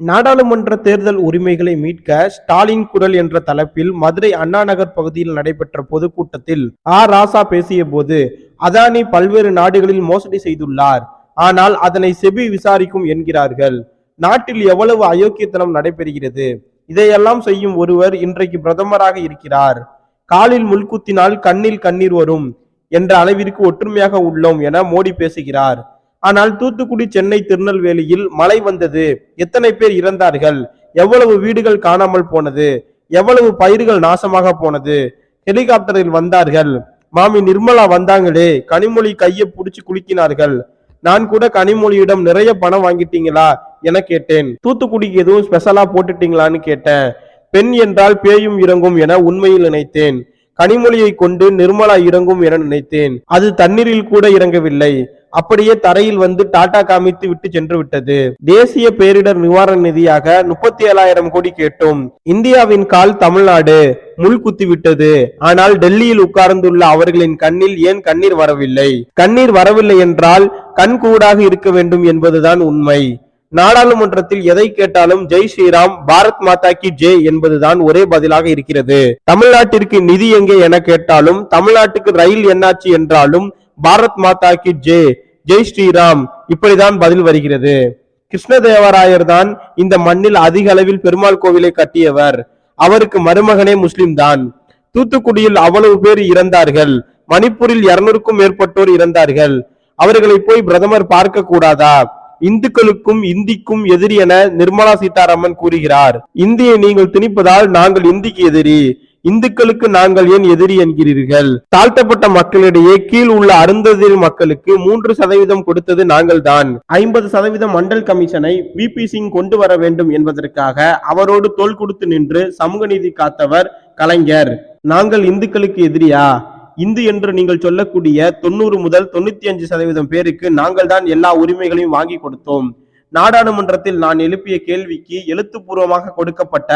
நாடாளுமன்ற தேர்தல் உரிமைகளை மீட்க ஸ்டாலின் குரல் என்ற தலைப்பில் மதுரை அண்ணா நகர் பகுதியில் நடைபெற்ற பொதுக்கூட்டத்தில் ஆ. ராசா பேசியபோது அதானி பல்வேறு நாடுகளில் மோசடி செய்துள்ளார். ஆனால் அதனை செபி விசாரிக்கும் என்கிறார்கள். நாட்டில் எவ்வளவு அயோக்கியத்தனம் நடைபெறுகிறது? இதையெல்லாம் செய்யும் ஒருவர் இன்றைக்கு பிரதமராக இருக்கிறார். காலில் முள்குத்தினால் கண்ணில் கண்ணீர் வரும். என்ற அளவிற்கு ஒற்றுமையாக உள்ளோம் என மோடி பேசுகிறார். ஆனால் தூத்துக்குடி சென்னை திருநெல்வேலியில் மழை வந்தது. எத்தனை பேர் இறந்தார்கள்? எவ்வளவு வீடுகள் காணாமல் போனது? எவ்வளவு பயிர்கள் நாசமாக போனது? ஹெலிகாப்டரில் வந்தார்கள். மாமி நிர்மலா வந்தாங்களே கனிமொழி கையை புடிச்சு குலுக்கினார்கள். நான் கூட கனிமொழியிடம் நிறைய பணம் வாங்கிட்டீங்களா? என கேட்டேன். தூத்துக்குடிக்கு எதுவும் ஸ்பெஷலா போட்டுட்டீங்களான்னு கேட்டேன். பெண் என்றால் பேயும் இறங்கும் என உண்மையில் நினைத்தேன். கனிமொழியை கொண்டு நிர்மலா இறங்கும் என நினைத்தேன். அது தண்ணீரில் கூட இறங்கவில்லை. அப்படியே தரையில் வந்து டாடா காமித்து விட்டு சென்று விட்டது. தேசிய பேரிடர் நிவாரண நிதியாக முப்பத்தி ஏழாயிரம் கோடி கேட்டோம். இந்தியாவின் கால் தமிழ்நாடு. முள் குத்திவிட்டது ஆனால் டெல்லியில் உட்கார்ந்துள்ள அவர்களின் கண்ணில் ஏன் கண்ணீர் வரவில்லை? கண்ணீர் வரவில்லை என்றால் கண் கூடாக இருக்க வேண்டும் என்பதுதான் உண்மை. நாடாளுமன்றத்தில் எதை கேட்டாலும் ஜெய் ஸ்ரீராம் பாரத் மாதா கி ஜெய் என்பதுதான் ஒரே பதிலாக இருக்கிறது. தமிழ்நாட்டிற்கு நிதி எங்கே என கேட்டாலும் தமிழ்நாட்டுக்கு ரயில் என்னாச்சு என்றாலும் பாரத் மாதா கி ஜெய் ஜெய் ஸ்ரீராம் இப்படிதான் பதில் வருகிறது. கிருஷ்ணதேவராயர் தான் இந்த மண்ணில் அதிக அளவில் பெருமாள் கோவிலை கட்டியவர். அவருக்கு மருமகனே முஸ்லிம் தான் தூத்துக்குடியில் அவ்வளவு பேர் இறந்தார்கள். மணிப்பூரில் இருநூறுக்கும் மேற்பட்டோர் இறந்தார்கள். அவர்களை போய் பிரதமர் பார்க்க கூடாதா? இந்துக்களுக்கும் இந்திக்கும் எதிரி என நிர்மலா சீதாராமன் கூறுகிறார். இந்தியை நீங்கள் திணிப்பதால் நாங்கள் இந்திக்கு எதிரி. இந்துக்களுக்கு நாங்கள் ஏன் எதிரி என்கிறீர்கள்? தாழ்த்தப்பட்ட மக்களிடையே கீழ் உள்ள அருந்ததிரி மக்களுக்கு மூன்று சதவீதம் கொடுத்தது நாங்கள் தான். ஐம்பது சதவீதம் மண்டல் கமிஷனை விபி சிங் கொண்டு வர வேண்டும் என்பதற்காக அவரோடு தோல் கொடுத்து நின்று சமூக நீதி காத்தவர் கலைஞர். நாங்கள் இந்துக்களுக்கு எதிரியா? இந்து என்று நீங்கள் சொல்லக்கூடிய தொண்ணூறு முதல் தொண்ணூத்தி அஞ்சு சதவீதம் பேருக்கு நாங்கள் தான் எல்லா உரிமைகளையும் வாங்கி கொடுத்தோம். நாடாளுமன்றத்தில் நான் எழுப்பிய கேள்விக்கு எழுத்துப்பூர்வமாக கொடுக்கப்பட்ட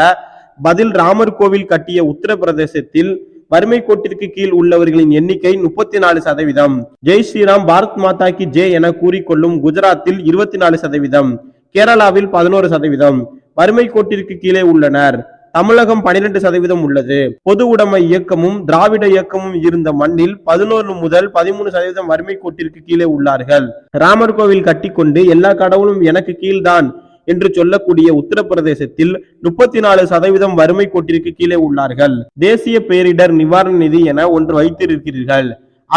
பதில் ராமர் கோவில் கட்டிய உத்தரப்பிரதேசத்தில் வறுமை கோட்டிற்கு கீழ் உள்ளவர்களின் எண்ணிக்கை முப்பத்தி நாலு சதவீதம். ஜெய் ஸ்ரீராம் பாரத் மாதா கி ஜெய் என கூறிக்கொள்ளும் குஜராத்தில் இருபத்தி நாலு சதவீதம். கேரளாவில் பதினோரு சதவீதம். வறுமை கோட்டிற்கு கீழே உள்ளனர். தமிழகம் பனிரெண்டு சதவீதம் உள்ளது. பொது உடைமை இயக்கமும் திராவிட இயக்கமும் இருந்த மண்ணில் பதினோரு முதல் பதிமூணு சதவீதம் வறுமை கோட்டிற்கு கீழே உள்ளார்கள். ராமர் கோவில் கட்டிக்கொண்டு எல்லா கடவுளும் எனக்கு கீழ்தான். என்று சொல்லக்கூடிய உத்தரப்பிரதேசத்தில் முப்பத்தி நாலு சதவீதம் வறுமை கோட்டிற்கு கீழே உள்ளார்கள். தேசிய பேரிடர் நிவாரண நிதி என ஒன்று வைத்திருக்கிறீர்கள்.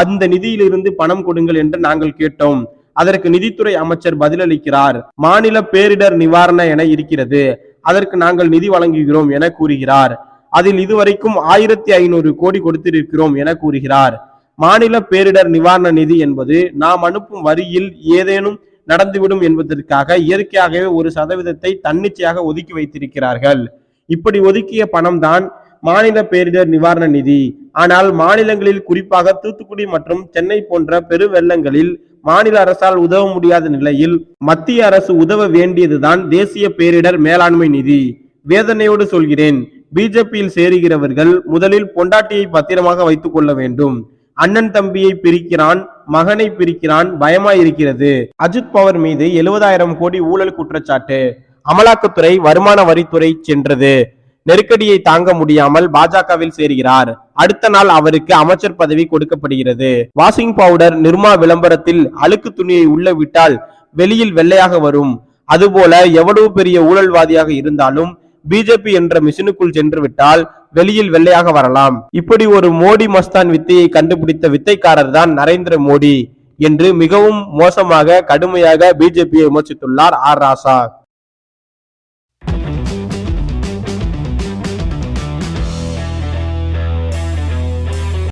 அந்த நிதியிலிருந்து பணம் கொடுங்கள் என்று நாங்கள் கேட்டோம். அதற்கு நிதித்துறை அமைச்சர் பதிலளிக்கிறார். மாநில பேரிடர் நிவாரண என இருக்கிறது. அதற்கு நாங்கள் நிதி வழங்குகிறோம் என கூறுகிறார். அதில் இதுவரைக்கும் ஆயிரத்தி ஐநூறு கோடி கொடுத்திருக்கிறோம் என கூறுகிறார். மாநில பேரிடர் நிவாரண நிதி என்பது நாம் அனுப்பும் வரியில் ஏதேனும் நடந்துவிடும் என்பதற்காக இயற்கையாகவே ஒரு சதவீதத்தை தன்னிச்சையாக ஒதுக்கி வைத்திருக்கிறார்கள். இப்படி ஒதுக்கிய பணம் தான் மாநில பேரிடர் நிவாரண நிதி. ஆனால் மாநிலங்களில் குறிப்பாக தூத்துக்குடி மற்றும் சென்னை போன்ற பெரு வெள்ளங்களில் மாநில அரசால் உதவ முடியாத நிலையில் மத்திய அரசு உதவ வேண்டியதுதான் தேசிய பேரிடர் மேலாண்மை நிதி. வேதனையோடு சொல்கிறேன் பிஜேபியில் சேருகிறவர்கள் முதலில் பொண்டாட்டியை பத்திரமாக வைத்துக் கொள்ள வேண்டும். அண்ணன் தம்பியை பிரிக்கிறான் மகனை பிரிக்கிறான் பயமாய் இருக்கிறது அஜித் பவர் மீது எழுபதாயிரம் கோடி ஊழல் குற்றச்சாட்டு. அமலாக்கத்துறை வருமான வரித்துறை சென்றது. நெருக்கடியை தாங்க முடியாமல் பாஜகவில் சேர்கிறார். அடுத்த நாள் அவருக்கு அமைச்சர் பதவி கொடுக்கப்படுகிறது. வாஷிங் பவுடர் நிர்மா விளம்பரத்தில் அழுக்கு துணியை உள்ள விட்டால் வெளியில் வெள்ளையாக வரும். அதுபோல எவ்வளவு பெரிய ஊழல்வாதியாக இருந்தாலும் பிஜேபி என்ற மிஷினுக்குள் சென்று விட்டால் வெளியில் வெள்ளையாக வரலாம். இப்படி ஒரு மோடி மஸ்தான் வித்தையை கண்டுபிடித்த வித்தைக்காரர் தான் நரேந்திர மோடி என்று மிகவும் மோசமாக கடுமையாக பிஜேபியை விமர்சித்துள்ளார் ஆர் ராசா.